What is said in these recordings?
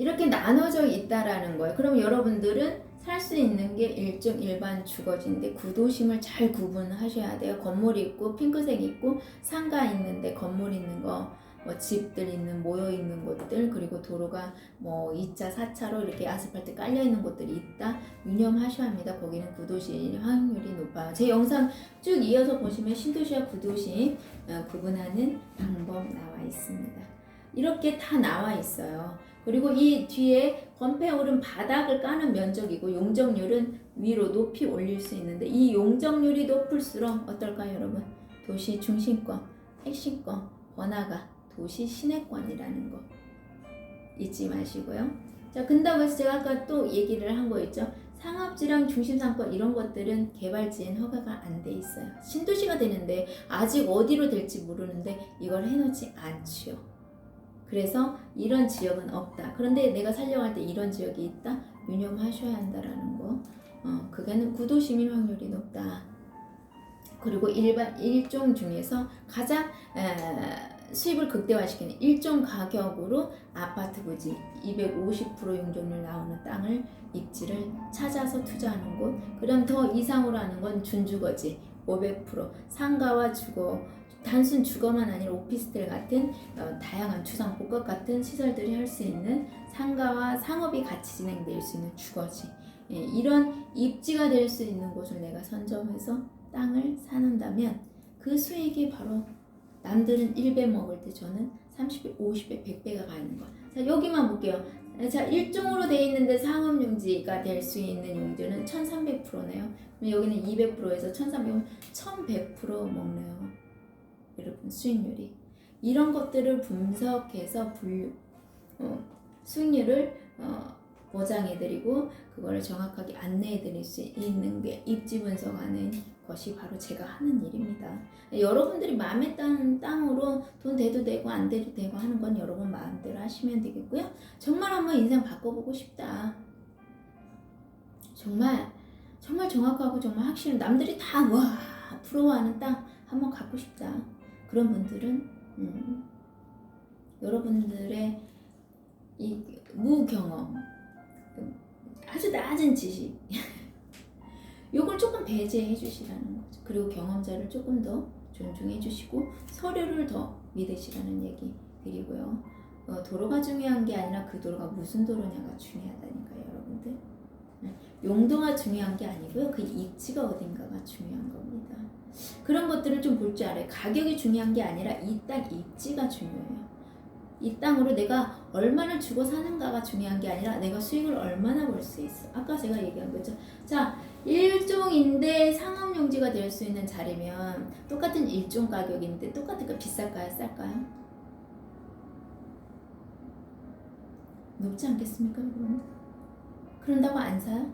이렇게 나눠져 있다라는 거예요. 그럼 여러분들은 살 수 있는 게 일종 일반 주거지인데 구도심을 잘 구분하셔야 돼요. 건물 있고 핑크색 있고 상가 있는데 건물 있는 거, 뭐 집들 있는 모여 있는 곳들 그리고 도로가 뭐 2차, 4차로 이렇게 아스팔트 깔려 있는 곳들이 있다. 유념하셔야 합니다. 거기는 구도심 확률이 높아요. 제 영상 쭉 이어서 보시면 신도시와 구도심 어, 구분하는 방법 나와 있습니다. 이렇게 다 나와 있어요. 그리고 이 뒤에 건폐 오른 바닥을 까는 면적이고 용적률은 위로 높이 올릴 수 있는데 이 용적률이 높을수록 어떨까요, 여러분? 도시 중심권, 핵심권, 번화가, 도시 시내권이라는 거 잊지 마시고요. 자, 해서 제가 아까 또 얘기를 한 거 있죠. 상업지랑 중심상권 이런 것들은 개발지엔 허가가 안 돼 있어요. 신도시가 되는데 아직 어디로 될지 모르는데 이걸 해놓지 않지요. 그래서 이런 지역은 없다. 그런데 내가 살려갈 때 이런 지역이 있다. 유념하셔야 한다라는 거. 어, 그게는 구도시민 확률이 높다. 그리고 일반 일종 중에서 가장 에, 수입을 극대화시키는 일종 가격으로 아파트 부지 250% 용적률 나오는 땅을 입지를 찾아서 투자하는 곳. 그럼 더 이상으로 하는 건 준주거지 500% 상가와 주거 단순 주거만 아니라 오피스텔 같은 어, 다양한 주상 복합 같은 시설들이 할 수 있는 상가와 상업이 같이 진행될 수 있는 주거지 예, 이런 입지가 될 수 있는 곳을 내가 선점해서 땅을 사는다면 그 수익이 바로 남들은 1배 먹을 때 저는 30배, 50배, 100배가 가는 거. 자 여기만 볼게요. 자 일종으로 돼 있는데 상업용지가 될 수 있는 용지는 1,300%네요. 여기는 200%에서 1,300은 1,100% 먹네요. 여러분 수익률이 이런 것들을 분석해서 분류 어, 수익률을 어, 보장해드리고 그거를 정확하게 안내해드릴 수 있는 게 입지 분석하는 것이 바로 제가 하는 일입니다. 여러분들이 마음에 따는 땅으로 돈 대도 되고 안 대도 되고 하는 건 여러분 마음대로 하시면 되겠고요. 정말 한번 인생 바꿔보고 싶다. 정말 정말 정확하고 정말 확실한 남들이 다 와 부러워하는 땅 한번 갖고 싶다. 그런 분들은 음, 여러분들의 이 무경험 아주 낮은 지식 요걸 조금 배제해 주시라는 거죠. 그리고 경험자를 조금 더 존중해 주시고 서류를 더 믿으시라는 얘기 드리고요. 어, 도로가 중요한 게 아니라 그 도로가 무슨 도로냐가 중요하다니까요, 여러분들. 네, 용도가 중요한 게 아니고요. 그 입지가 어딘가가 중요한 겁니다. 그런 것들을 좀 볼 줄 알아요. 가격이 중요한 게 아니라 이 땅 입지가 중요해요. 이 땅으로 내가 얼마를 주고 사는가가 중요한 게 아니라 내가 수익을 얼마나 벌수 있어. 아까 제가 얘기한 거죠. 자, 일종인데 상업용지가 될 수 있는 자리면 똑같은 일종 가격인데 똑같을까 비쌀까요? 쌀까요? 높지 않겠습니까, 여러분? 그런다고 안 사요?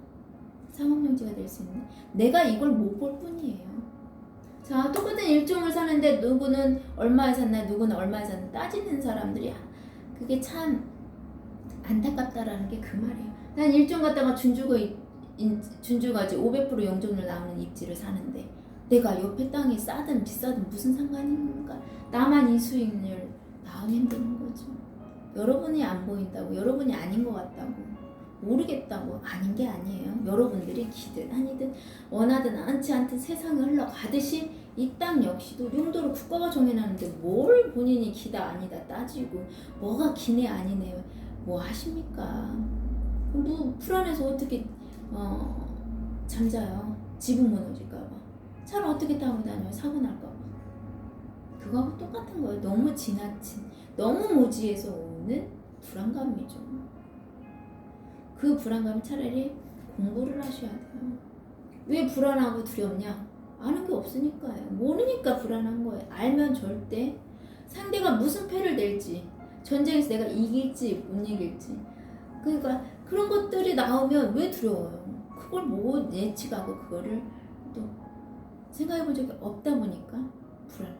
상업용지가 될 수 있는 내가 이걸 못 볼 뿐이에요. 자, 똑같은 일종을 사는데 누구는 얼마에 샀나, 누구는 얼마에 샀나 따지는 사람들이 그게 참 안타깝다라는 게 그 말이에요. 난 일종 갖다가 인- 준주거지 500% 용적률 나오는 입지를 사는데 내가 옆에 땅이 싸든 비싸든 무슨 상관입니까? 나만 이 수익률 나오면 되는 거죠. 여러분이 안 보인다고, 여러분이 아닌 것 같다고, 모르겠다고 아닌 게 아니에요. 여러분들이 기든 아니든 원하든 않지 않든 세상에 흘러가듯이 이 땅 역시도 용도를 국가가 정해놨는데 뭘 본인이 기다 아니다 따지고 뭐가 기네 아니네 뭐 하십니까? 뭐 불안해서 어떻게 어, 잠자요? 지붕 무너질까봐 차를 어떻게 타고 다녀요? 사고 날까봐 그거하고 똑같은 거예요. 너무 지나친 너무 무지해서 오는 불안감이죠. 그 불안감이 차라리 공부를 하셔야 돼요. 왜 불안하고 두렵냐? 아는 게 없으니까요. 모르니까 불안한 거예요. 알면 절대 상대가 무슨 패를 낼지, 전쟁에서 내가 이길지 못 이길지. 그러니까 그런 것들이 나오면 왜 두려워요? 그걸 못 예측하고 그거를 또 생각해 본 적이 없다 보니까 불안.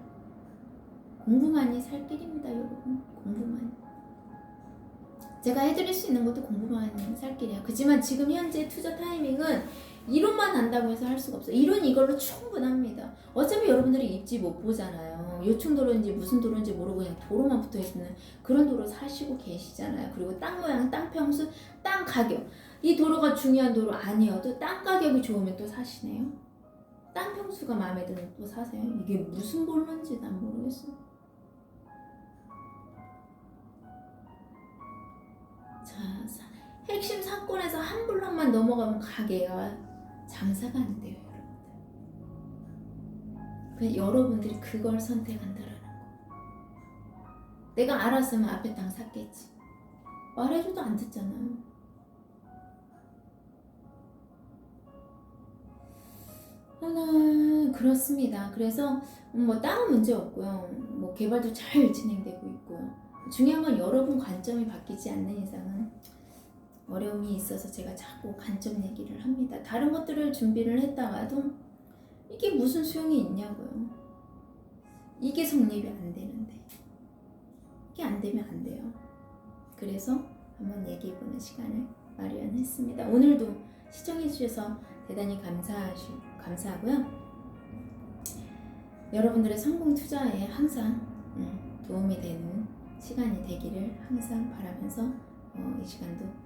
공부만이 살 길입니다, 여러분. 공부만. 제가 해드릴 수 있는 것도 공부만 그지만 지금 현재 투자 타이밍은 이론만 안다고 해서 할 수가 없어요. 이론 이걸로 충분합니다. 어차피 여러분들이 입지 못 보잖아요. 요충 도로인지 무슨 도로인지 모르고 그냥 도로만 붙어 있는 그런 도로 사시고 계시잖아요. 그리고 땅 모양, 땅 평수, 땅 가격. 이 도로가 중요한 도로 아니어도 땅 가격이 좋으면 또 사시네요. 땅 평수가 마음에 들면 또 사세요. 이게 무슨 본론지 난 모르겠어. 자, 사건에서 한 블럭만 넘어가면 가게가 장사가 안 돼요, 여러분들. 그 여러분들이 그걸 선택한다라는 거. 내가 알았으면 앞에 땅 샀겠지. 말해줘도 안 듣잖아요. 하나 그렇습니다. 그래서 뭐 땅은 문제 없고요. 뭐 개발도 잘 진행되고 있고요. 중요한 건 여러분 관점이 바뀌지 않는 이상은 어려움이 있어서 제가 자꾸 관점 얘기를 합니다. 다른 것들을 준비를 했다가도 이게 무슨 소용이 있냐고요. 이게 성립이 안 되는데 이게 안 되면 안 돼요. 그래서 한번 얘기해보는 시간을 마련했습니다. 오늘도 시청해주셔서 대단히 감사하시, 감사하고요. 여러분들의 성공 투자에 항상 음, 도움이 되는 시간이 되기를 항상 바라면서 어, 이 시간도